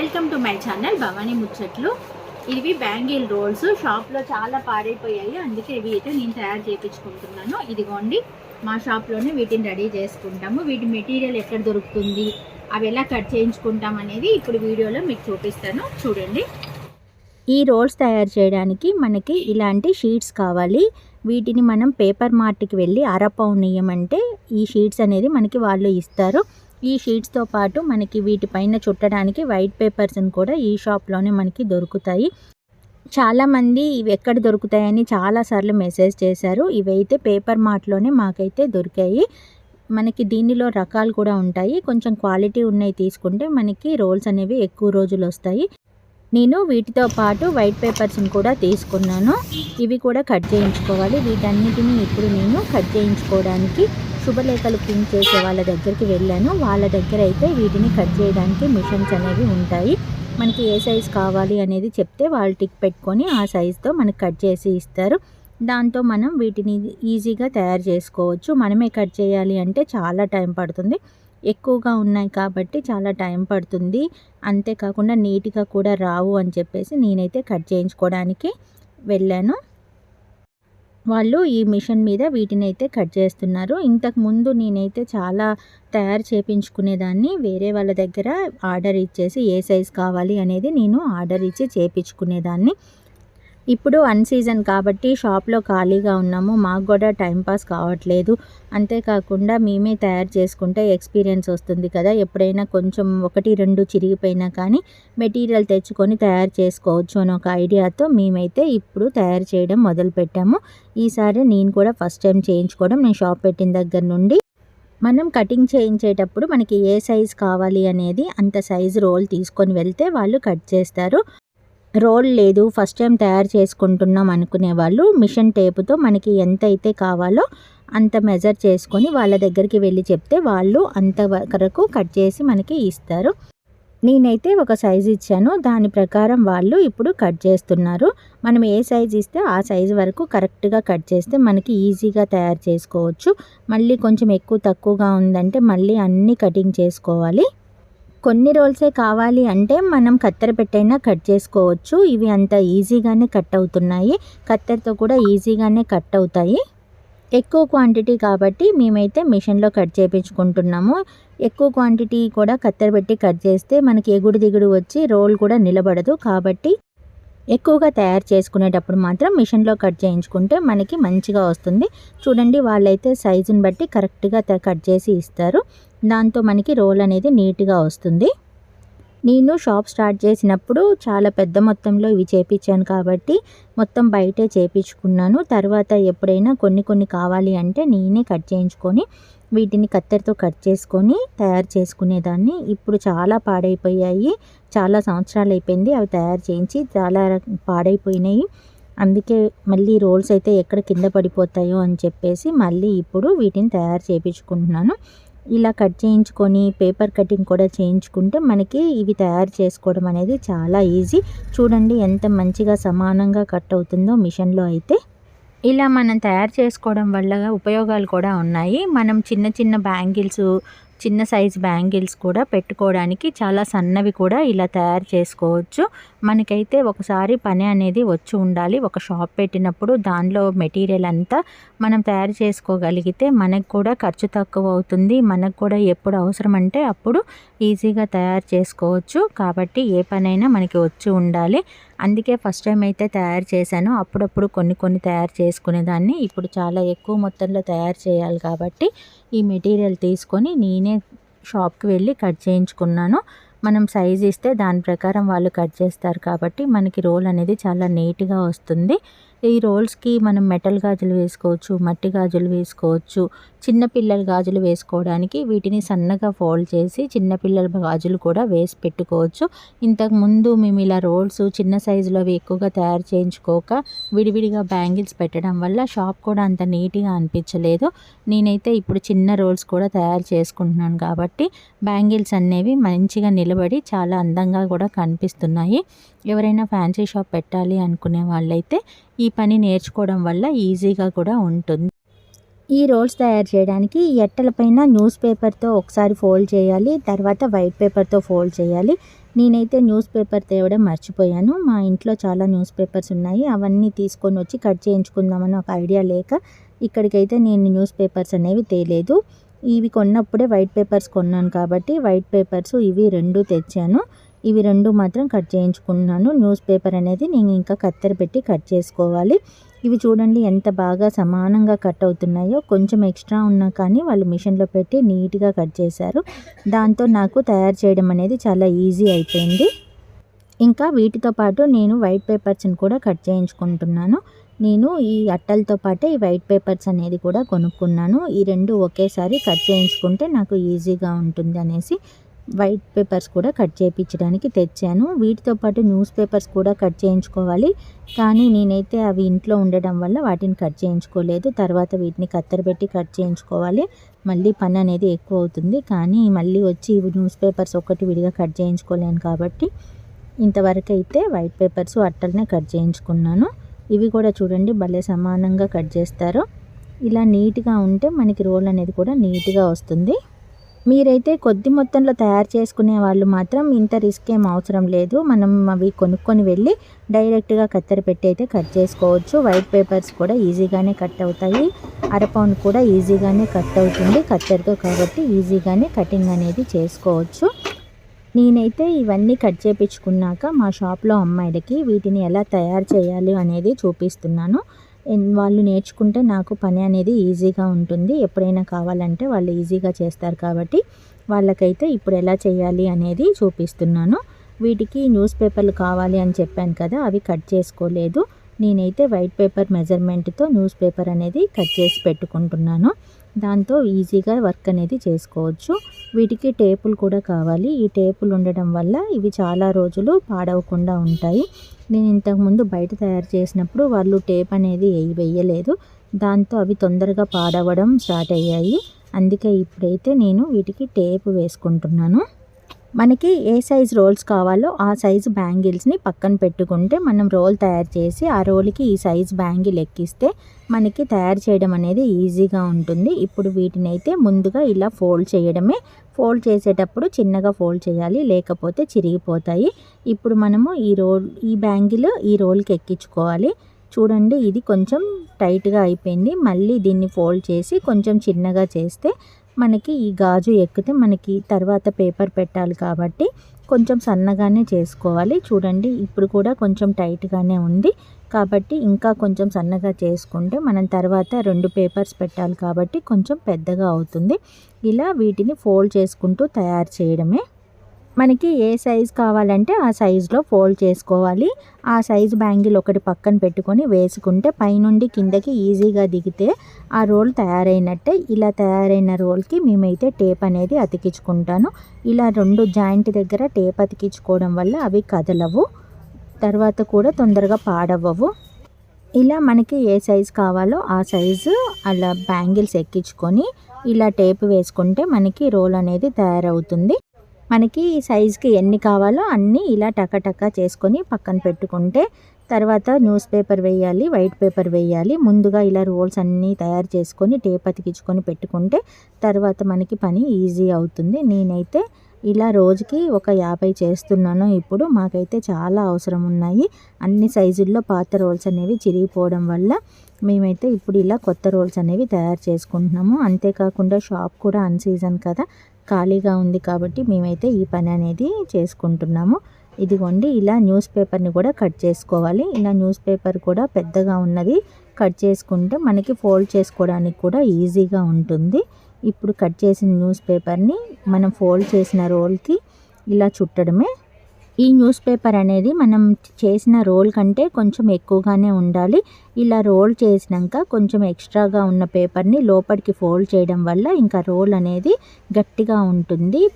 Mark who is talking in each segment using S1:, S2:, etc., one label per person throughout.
S1: Welcome to my channel Bhavani ముచ్చట్లు. ఇవి bangle roles. షాప్లో చాలా పాడైపోయాయి. అందుకే ఇవి అయితే నేను తయారు చేయించుకుంటున్నాను ఇదిగోండి మా షాప్లోనే వీటిని రెడీ చేసుకుంటాము. వీటి మెటీరియల్ ఎక్కడ దొరుకుతుంది అవి ఎలా కట్ చేయించుకుంటాం అనేది ఇప్పుడు వీడియోలో మీకు చూపిస్తాను. చూడండి. ఈ రోల్స్ తయారు చేయడానికి మనకి ఇలాంటి షీట్స్ కావాలి. వీటిని మనం పేపర్ మార్ట్కి వెళ్ళి అరపౌన్ ఇయ్యమంటే ఈ షీట్స్ అనేది మనకి వాళ్ళు ఇస్తారు. ఈ షీట్స్తో పాటు మనకి వీటిపైన చుట్టడానికి వైట్ పేపర్స్ని కూడా ఈ షాప్లోనే మనకి దొరుకుతాయి. చాలామంది ఇవి ఎక్కడ దొరుకుతాయని చాలాసార్లు మెసేజ్ చేశారు. ఇవైతే పేపర్ మార్ట్లోనే మాకైతే దొరికాయి. మనకి దీనిలో రకాలు కూడా ఉంటాయి. కొంచెం క్వాలిటీ ఉన్నాయి తీసుకుంటే మనకి రోల్స్ అనేవి ఎక్కువ రోజులు వస్తాయి. నేను వీటితో పాటు వైట్ పేపర్స్ని కూడా తీసుకున్నాను. ఇవి కూడా కట్ చేయించుకోవాలి. వీటన్నిటిని ఇప్పుడు నేను కట్ చేయించుకోవడానికి శుభలేఖలు ప్రింట్ చేసే వాళ్ళ దగ్గరికి వెళ్ళాను. వాళ్ళ దగ్గర అయితే వీటిని కట్ చేయడానికి మిషన్స్ అనేవి ఉంటాయి. మనకి ఏ సైజ్ కావాలి అనేది చెప్తే వాళ్ళు టిక్ పెట్టుకొని ఆ సైజ్తో మనకి కట్ చేసి ఇస్తారు. దాంతో మనం వీటిని ఈజీగా తయారు చేసుకోవచ్చు. మనమే కట్ చేయాలి అంటే చాలా టైం పడుతుంది. ఎక్కువగా ఉన్నాయి కాబట్టి చాలా టైం పడుతుంది. అంతేకాకుండా నీట్గా కూడా రావు అని చెప్పేసి నేనైతే కట్ చేయించుకోవడానికి వెళ్ళాను. వాళ్ళు ఈ మిషన్ మీద వీటిని అయితే కట్ చేస్తున్నారు. ఇంతకు ముందు నేనైతే చాలా తయారు చేపించుకునేదాన్ని. వేరే వాళ్ళ దగ్గర ఆర్డర్ ఇచ్చేసి ఏ సైజ్ కావాలి అనేది నేను ఆర్డర్ ఇచ్చి చేపించుకునేదాన్ని. ఇప్పుడు అన్ సీజన్ కాబట్టి షాప్లో ఖాళీగా ఉన్నాము. మాకు కూడా టైంపాస్ కావట్లేదు. అంతేకాకుండా మేమే తయారు చేసుకుంటే ఎక్స్పీరియన్స్ వస్తుంది కదా. ఎప్పుడైనా కొంచెం ఒకటి రెండు చిరిగిపోయినా కానీ మెటీరియల్ తెచ్చుకొని తయారు చేసుకోవచ్చు అని ఒక ఐడియాతో మేమైతే ఇప్పుడు తయారు చేయడం మొదలుపెట్టాము ఈసారి నేను కూడా ఫస్ట్ టైం చేయించుకోవడం నేను షాప్ పెట్టిన దగ్గర నుండి. మనం కటింగ్ చేయించేటప్పుడు మనకి ఏ సైజ్ కావాలి అనేది అంత సైజు రోల్ తీసుకొని వెళ్తే వాళ్ళు కట్ చేస్తారు. రోల్ లేదు ఫస్ట్ టైం తయారు చేసుకుంటున్నాం అనుకునే వాళ్ళు మిషన్ టేపుతో మనకి ఎంత అయితే కావాలో అంత మెజర్ చేసుకొని వాళ్ళ దగ్గరికి వెళ్ళి చెప్తే వాళ్ళు అంత వరకు కట్ చేసి మనకి ఇస్తారు. నేనైతే ఒక సైజు ఇచ్చాను. దాని ప్రకారం వాళ్ళు ఇప్పుడు కట్ చేస్తున్నారు. మనం ఏ సైజు ఇస్తే ఆ సైజు వరకు కరెక్ట్గా కట్ చేస్తే మనకి ఈజీగా తయారు చేసుకోవచ్చు. మళ్ళీ కొంచెం ఎక్కువ తక్కువగా ఉందంటే మళ్ళీ అన్నీ కటింగ్ చేసుకోవాలి. కొన్ని రోల్సే కావాలి అంటే మనం కత్తెర పెట్టైనా కట్ చేసుకోవచ్చు. ఇవి అంత ఈజీగానే కట్ అవుతున్నాయి. కత్తెరతో కూడా ఈజీగానే కట్ అవుతాయి. ఎక్కువ క్వాంటిటీ కాబట్టి మేమైతే మిషన్లో కట్ చేయించుకుంటున్నాము ఎక్కువ క్వాంటిటీ కూడా కత్తెర పెట్టి కట్ చేస్తే మనకి ఎగుడు దిగుడు వచ్చి రోల్ కూడా నిలబడదు. కాబట్టి ఎక్కువగా తయారు చేసుకునేటప్పుడు మాత్రం మిషన్లో కట్ చేయించుకుంటే మనకి మంచిగా వస్తుంది. చూడండి వాళ్ళైతే సైజుని బట్టి కరెక్ట్గా కట్ చేసి ఇస్తారు. దాంతో మనకి రోల్ అనేది నీట్గా వస్తుంది. నేను షాప్ స్టార్ట్ చేసినప్పుడు చాలా పెద్ద మొత్తంలో ఇవి చేపించాను కాబట్టి మొత్తం బయటే చేపించుకున్నాను తర్వాత ఎప్పుడైనా కొన్ని కొన్ని కావాలి అంటే నేనే కట్ చేయించుకొని వీటిని కత్తెరతో కట్ చేసుకొని తయారు చేసుకునేదాన్ని. ఇప్పుడు చాలా పాడైపోయాయి. చాలా సంవత్సరాలు అయిపోయింది అవి తయారు చేయించి చాలా పాడైపోయినాయి. అందుకే మళ్ళీ రోల్స్ అయితే ఎక్కడ కింద పడిపోతాయో అని చెప్పేసి మళ్ళీ ఇప్పుడు వీటిని తయారు చేయించుకుంటున్నాను ఇలా కట్ చేయించుకొని పేపర్ కటింగ్ కూడా చేయించుకుంటే మనకి ఇవి తయారు చేసుకోవడం అనేది చాలా ఈజీ. చూడండి ఎంత మంచిగా సమానంగా కట్ అవుతుందో మిషన్లో అయితే. ఇలా మనం తయారు చేసుకోవడం వల్ల ఉపయోగాలు కూడా ఉన్నాయి. మనం చిన్న చిన్న బ్యాంగిల్స్ చిన్న సైజ్ బ్యాంగిల్స్ కూడా పెట్టుకోవడానికి చాలా సన్నవి కూడా ఇలా తయారు చేసుకోవచ్చు. మనకైతే ఒకసారి పని అనేది వచ్చి ఉండాలి. ఒక షాప్ పెట్టినప్పుడు దానిలో మెటీరియల్ అంతా మనం తయారు చేసుకోగలిగితే మనకు కూడా ఖర్చు తక్కువ అవుతుంది. మనకు కూడా ఎప్పుడు అవసరం అంటే అప్పుడు ఈజీగా తయారు చేసుకోవచ్చు. కాబట్టి ఏ పనైనా మనకి వచ్చి ఉండాలి. అందుకే ఫస్ట్ టైం అయితే తయారు చేశాను. అప్పుడప్పుడు కొన్ని కొన్ని తయారు చేసుకునేదాన్ని. ఇప్పుడు చాలా ఎక్కువ మొత్తంలో తయారు చేయాలి కాబట్టి ఈ మెటీరియల్ తీసుకొని నేనే షాప్కి వెళ్ళి కట్ చేయించుకున్నాను. మనం సైజ్ ఇస్తే దాని ప్రకారం వాళ్ళు కట్ చేస్తారు కాబట్టి మనకి రోల్ అనేది చాలా నీట్గా వస్తుంది. ఈ రోల్స్కి మనం మెటల్ గాజులు వేసుకోవచ్చు మట్టి గాజులు వేసుకోవచ్చు చిన్నపిల్లల గాజులు వేసుకోవడానికి వీటిని సన్నగా ఫోల్డ్ చేసి చిన్నపిల్లల గాజులు కూడా వేసి పెట్టుకోవచ్చు. ఇంతకు ముందు మేము ఇలా రోల్స్ చిన్న సైజులో ఎక్కువగా తయారు చేయించుకోక విడివిడిగా బ్యాంగిల్స్ పెట్టడం వల్ల షాప్ కూడా అంత నీట్గా అనిపించలేదు. నేనైతే ఇప్పుడు చిన్న రోల్స్ కూడా తయారు చేసుకుంటున్నాను కాబట్టి బ్యాంగిల్స్ అనేవి మంచిగా నిలబడి చాలా అందంగా కూడా కనిపిస్తున్నాయి. ఎవరైనా ఫ్యాన్సీ షాప్ పెట్టాలి అనుకునే వాళ్ళైతే ఈ పని నేర్చుకోవడం వల్ల ఈజీగా కూడా ఉంటుంది. ఈ రోల్స్ తయారు చేయడానికి ఎట్టలపైన న్యూస్ పేపర్తో ఒకసారి ఫోల్డ్ చేయాలి తర్వాత వైట్ పేపర్తో ఫోల్డ్ చేయాలి.
S2: నేనైతే న్యూస్ పేపర్ తేవడం మర్చిపోయాను. మా ఇంట్లో చాలా న్యూస్ పేపర్స్ ఉన్నాయి. అవన్నీ తీసుకొని వచ్చి కట్ చేయించుకుందామని ఒక ఐడియా లేక ఇక్కడికైతే నేను న్యూస్ పేపర్స్ అనేవి తేలేదు. ఇవి కొన్నప్పుడే వైట్ పేపర్స్ కొన్నాను కాబట్టి వైట్ పేపర్స్ ఇవి రెండు తెచ్చాను. ఇవి రెండు మాత్రం కట్ చేయించుకున్నాను. న్యూస్ పేపర్ అనేది నేను ఇంకా కత్తెర పెట్టి కట్ చేసుకోవాలి. ఇవి చూడండి ఎంత బాగా సమానంగా కట్ అవుతున్నాయో కొంచెం ఎక్స్ట్రా ఉన్నా కానీ వాళ్ళు మిషన్లో పెట్టి నీట్గా కట్ చేశారు. దాంతో నాకు తయారు చేయడం అనేది చాలా ఈజీ అయిపోయింది. ఇంకా వీటితో పాటు నేను వైట్ పేపర్స్ని కూడా కట్ చేయించుకుంటున్నాను. నేను ఈ అట్టలతో పాటే ఈ వైట్ పేపర్స్ అనేది కూడా కొనుక్కున్నాను. ఈ రెండు ఒకేసారి కట్ చేయించుకుంటే నాకు ఈజీగా ఉంటుంది అనేసి వైట్ పేపర్స్ కూడా కట్ చేయించడానికి తెచ్చాను. వీటితో పాటు న్యూస్ పేపర్స్ కూడా కట్ చేయించుకోవాలి. కానీ నేనైతే అవి ఇంట్లో ఉండడం వల్ల వాటిని కట్ చేయించుకోలేదు. తర్వాత వీటిని కత్తెర పెట్టి కట్ చేయించుకోవాలి. మళ్ళీ పని అనేది ఎక్కువ అవుతుంది. కానీ మళ్ళీ వచ్చి న్యూస్ పేపర్స్ ఒకటి విడిగా కట్ చేయించుకోలేను కాబట్టి ఇంతవరకు అయితే వైట్ పేపర్స్ అట్టలనే కట్ చేయించుకున్నాను. ఇవి కూడా చూడండి భలే సమానంగా కట్ చేస్తారు. ఇలా నీట్గా ఉంటే మనకి రోల్ అనేది కూడా నీట్గా వస్తుంది. మీరైతే కొద్ది మొత్తంలో తయారు చేసుకునే వాళ్ళు మాత్రం ఇంత రిస్క్ ఏం అవసరం లేదు. మనం అవి కొనుక్కొని వెళ్ళి డైరెక్ట్గా కత్తెర పెట్టి అయితే కట్ చేసుకోవచ్చు. వైట్ పేపర్స్ కూడా ఈజీగానే కట్ అవుతాయి. అర పౌండ్ కూడా ఈజీగానే కట్ అవుతుంది కత్తెరతో కాబట్టి ఈజీగానే కటింగ్ అనేది చేసుకోవచ్చు. నేనైతే ఇవన్నీ కట్ చేపించుకున్నాక మా షాప్లో అమ్మాయిలకి వీటిని ఎలా తయారు చేయాలి అనేది చూపిస్తున్నాను. వాళ్ళు నేర్చుకుంటే నాకు పని అనేది ఈజీగా ఉంటుంది. ఎప్పుడైనా కావాలంటే వాళ్ళు ఈజీగా చేస్తారు కాబట్టి వాళ్ళకైతే ఇప్పుడు ఎలా చేయాలి అనేది చూపిస్తున్నాను. వీటికి న్యూస్ పేపర్లు కావాలి అని చెప్పాను కదా అవి కట్ చేసుకోలేదు. నేనైతే వైట్ పేపర్ మెజర్మెంట్తో న్యూస్ పేపర్ అనేది కట్ చేసి పెట్టుకుంటున్నాను. దాంతో ఈజీగా వర్క్ అనేది చేసుకోవచ్చు. వీటికి టేపులు కూడా కావాలి. ఈ టేపులు ఉండడం వల్ల ఇవి చాలా రోజులు పాడవకుండా ఉంటాయి. నేను ఇంతకుముందు బయట తయారు చేసినప్పుడు వాళ్ళు టేప్ అనేది వేయలేదు. దాంతో అవి తొందరగా పాడవడం స్టార్ట్ అయ్యాయి. అందుకే ఇప్పుడైతే నేను వీటికి టేప్ వేసుకుంటున్నాను. మనకి ఏ సైజ్ రోల్స్ కావాలో ఆ సైజు బ్యాంగిల్స్ని పక్కన పెట్టుకుంటే మనం రోల్ తయారు చేసి ఆ రోల్కి ఈ సైజ్ బ్యాంగిల్ ఎక్కిస్తే మనకి తయారు చేయడం అనేది ఈజీగా ఉంటుంది. ఇప్పుడు వీటిని అయితే ముందుగా ఇలా ఫోల్డ్ చేయడమే. ఫోల్డ్ చేసేటప్పుడు చిన్నగా ఫోల్డ్ చేయాలి లేకపోతే చిరిగిపోతాయి. ఇప్పుడు మనము ఈ రోల్ ఈ బ్యాంగిల్ ఈ రోల్కి ఎక్కించుకోవాలి. చూడండి ఇది కొంచెం టైట్గా అయిపోయింది. మళ్ళీ దీన్ని ఫోల్డ్ చేసి కొంచెం చిన్నగా చేస్తే మనకి ఈ గాజు ఎక్కితే మనకి తర్వాత పేపర్ పెట్టాలి కాబట్టి కొంచెం సన్నగానే చేసుకోవాలి. చూడండి ఇప్పుడు కూడా కొంచెం టైట్గానే ఉంది. కాబట్టి ఇంకా కొంచెం సన్నగా చేసుకుంటే మనం తర్వాత రెండు పేపర్స్ పెట్టాలి కాబట్టి కొంచెం పెద్దగా అవుతుంది. ఇలా వీటిని ఫోల్డ్ చేసుకుంటూ తయారు చేయడమే. మనకి ఏ సైజ్ కావాలంటే ఆ సైజులో ఫోల్డ్ చేసుకోవాలి. ఆ సైజు బ్యాంగిల్ ఒకటి పక్కన పెట్టుకొని వేసుకుంటే పైనుండి కిందకి ఈజీగా దిగితే ఆ రోల్ తయారైనట్టే. ఇలా తయారైన రోల్కి మేమైతే టేప్ అనేది అతికించుకుంటాను. ఇలా రెండు జాయింట్ దగ్గర టేప్ అతికించుకోవడం వల్ల అవి కదలవు. తర్వాత కూడా తొందరగా పాడవ్వవు. ఇలా మనకి ఏ సైజు కావాలో ఆ సైజు అలా బ్యాంగిల్స్ ఎక్కించుకొని ఇలా టేప్ వేసుకుంటే మనకి రోల్ అనేది తయారవుతుంది. మనకి ఈ సైజుకి ఎన్ని కావాలో అన్నీ ఇలా టకటక చేసుకొని పక్కన పెట్టుకుంటే తర్వాత న్యూస్ పేపర్ వేయాలి వైట్ పేపర్ వేయాలి. ముందుగా ఇలా రోల్స్ అన్నీ తయారు చేసుకొని టేప్ అతికించుకొని పెట్టుకుంటే తర్వాత మనకి పని ఈజీ అవుతుంది. నేనైతే ఇలా రోజుకి ఒక యాభై చేస్తున్నాను. ఇప్పుడు మాకైతే చాలా అవసరం ఉన్నాయి అన్ని సైజుల్లో పాత రోల్స్ అనేవి చిరిగిపోవడం వల్ల మేమైతే ఇప్పుడు ఇలా కొత్త రోల్స్ అనేవి తయారు చేసుకుంటున్నాము. అంతేకాకుండా షాప్ కూడా అన్సీజన్ కదా ఖాళీగా ఉంది కాబట్టి మేమైతే ఈ పని అనేది చేసుకుంటున్నాము. ఇదిగోండి ఇలా న్యూస్ పేపర్ని కూడా కట్ చేసుకోవాలి. ఇలా న్యూస్ పేపర్ కూడా పెద్దగా ఉన్నది. కట్ చేసుకుంటే మనకి ఫోల్డ్ చేసుకోవడానికి కూడా ఈజీగా ఉంటుంది. ఇప్పుడు కట్ చేసిన న్యూస్ పేపర్ని మనం ఫోల్డ్ చేసిన రోల్కి ఇలా చుట్టడమే. ఈ న్యూస్ పేపర్ అనేది మనం చేసిన రోల్ కంటే కొంచెం ఎక్కువగానే ఉండాలి. ఇలా రోల్ చేసినాక కొంచెం ఎక్స్ట్రాగా ఉన్న పేపర్ని లోపలికి ఫోల్డ్ చేయడం వల్ల ఇంకా రోల్ అనేది గట్టిగా ఉంటుంది.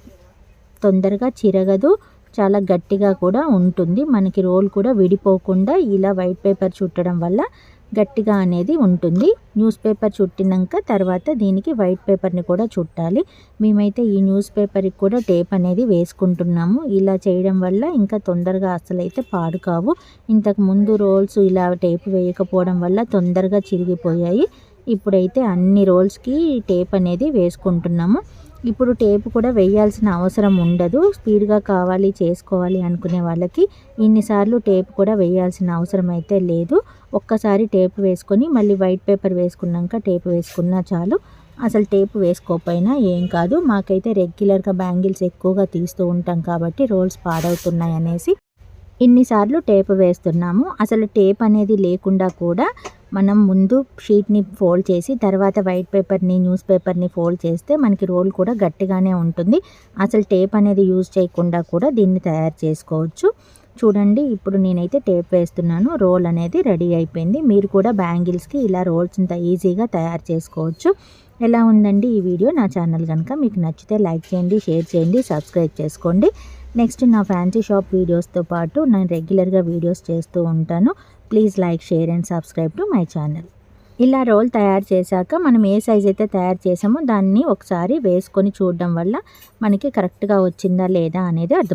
S2: తొందరగా చిరగదు. చాలా గట్టిగా కూడా ఉంటుంది. మనకి రోల్ కూడా విడిపోకుండా ఇలా వైట్ పేపర్ చుట్టడం వల్ల గట్టిగా అనేది ఉంటుంది. న్యూస్ పేపర్ చుట్టినాక తర్వాత దీనికి వైట్ పేపర్ని కూడా చుట్టాలి. మేమైతే ఈ న్యూస్ పేపర్కి కూడా టేప్ అనేది వేసుకుంటున్నాము. ఇలా చేయడం వల్ల ఇంకా తొందరగా అసలైతే పాడు కావు ఇంతకు ముందు రోల్స్ ఇలా టేప్ వేయకపోవడం వల్ల తొందరగా చిరిగిపోయాయి. ఇప్పుడైతే అన్ని రోల్స్కి టేప్ అనేది వేసుకుంటున్నాము. ఇప్పుడు టేప్ కూడా వేయాల్సిన అవసరం ఉండదు. స్పీడ్గా కావాలి చేసుకోవాలి అనుకునే వాళ్ళకి ఇన్నిసార్లు టేప్ కూడా వేయాల్సిన అవసరం అయితే లేదు. ఒక్కసారి టేప్ వేసుకొని మళ్ళీ వైట్ పేపర్ వేసుకున్నాక టేప్ వేసుకున్నా చాలు. అసలు టేప్ వేసుకోకపోయినా ఏం కాదు. మాకైతే రెగ్యులర్గా బ్యాంగిల్స్ ఎక్కువగా తీస్తూ ఉంటాం కాబట్టి రోల్స్ పాడవుతున్నాయి అనేసి ఇన్నిసార్లు టేప్ వేస్తున్నాము. అసలు టేప్ అనేది లేకుండా కూడా మనం ముందు షీట్ని ఫోల్డ్ చేసి తర్వాత వైట్ పేపర్ని న్యూస్ పేపర్ని ఫోల్డ్ చేస్తే మనకి రోల్ కూడా గట్టిగానే ఉంటుంది. అసలు టేప్ అనేది యూజ్ చేయకుండా కూడా దీన్ని తయారు చేసుకోవచ్చు. చూడండి ఇప్పుడు నేనైతే టేప్ వేస్తున్నాను. రోల్ అనేది రెడీ అయిపోయింది. మీరు కూడా బ్యాంగిల్స్కి ఇలా రోల్స్ ఇంత ఈజీగా తయారు చేసుకోవచ్చు. ఎలా ఉందండి ఈ వీడియో? నా ఛానల్ కనుక మీకు నచ్చితే లైక్ చేయండి షేర్ చేయండి సబ్స్క్రైబ్ చేసుకోండి. నెక్స్ట్ నా ఫ్యాన్సీ షాప్ వీడియోస్తో పాటు నేను రెగ్యులర్గా వీడియోస్ చేస్తూ ఉంటాను. Please like share and subscribe to my channel. ఇలా రోల్ తయారు చేశాక మనం ఏ సైజ్ అయితే తయారు చేసామో దాన్ని ఒకసారి వేసుకొని చూడడం వల్ల మనకి కరెక్ట్గా వచ్చిందా లేదా అనేది అర్థం